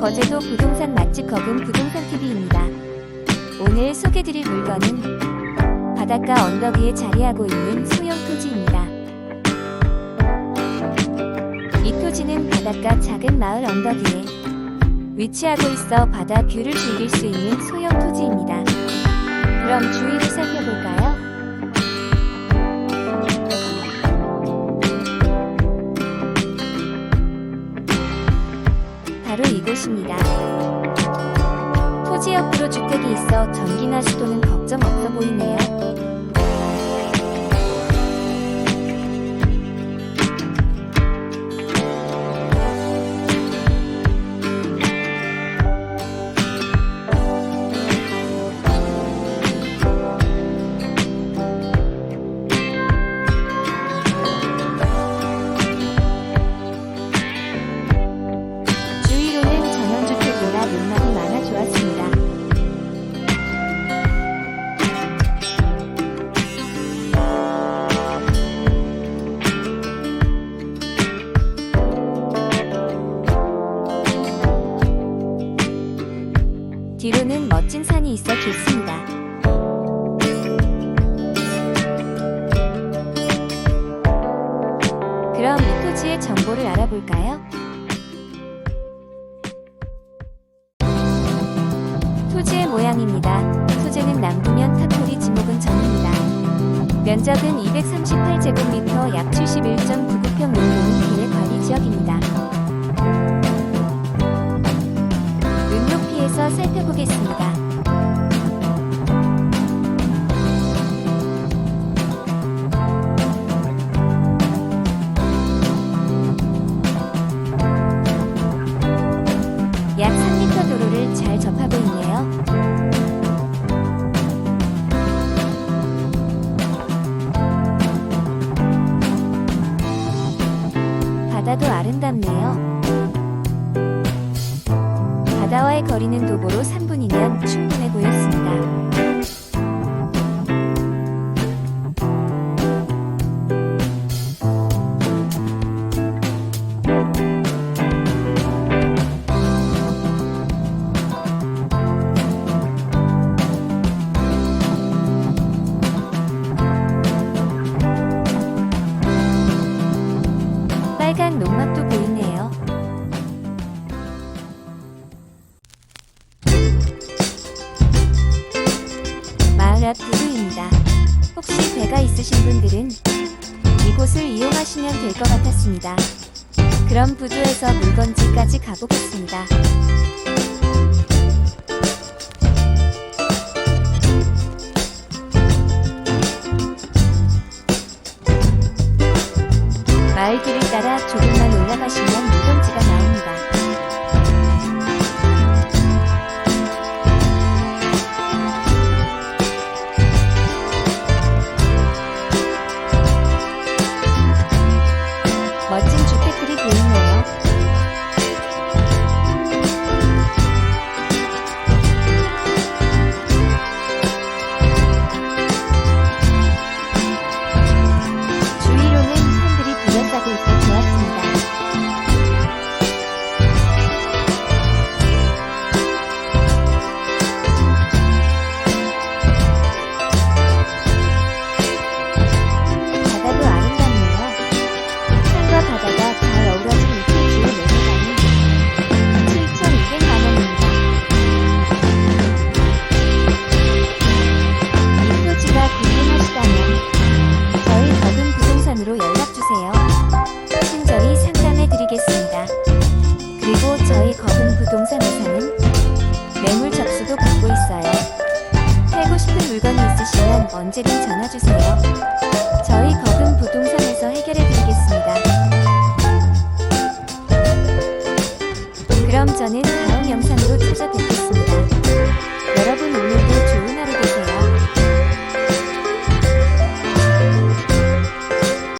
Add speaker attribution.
Speaker 1: 거제도 부동산 맛집 거금 부동산 TV입니다. 오늘 소개드릴 물건은 바닷가 언덕 위에 자리하고 있는 소형 토지입니다. 이 토지는 바닷가 작은 마을 언덕 위에 위치하고 있어 바다 뷰를 즐길 수 있는 소형 토지입니다. 그럼 주위를 살펴볼까요? 바로 이곳입니다. 토지 옆으로 주택이 있어 전기나 수도는 걱정 없어 보이네요. 뒤로는 멋진 산이 있어 좋습니다. 그럼 이 토지의 정보를 알아볼까요? 토지의 모양입니다. 소재는 남부면 탑돌이 지목은 전입니다. 면적은 238제곱미터 약 71.99평 살펴보겠습니다. 약 3m 도로를 잘 접하고 있네요. 바다도 아름답네요. 바다와의 거리는 도보로 3분이면 충분해 보였습니다. 마을 앞 부두입니다. 혹시 배가 있으신 분들은 이곳을 이용하시면 될 것 같았습니다. 그럼 부두에서 물건지까지 가보겠습니다. 마을 길을 따라 조금만 올라가시면 물건지가 나옵니다. 그리고 저희 거금 부동산에서는 매물 접수도 받고 있어요. 팔고 싶은 물건이 있으시면 언제든 전화 주세요.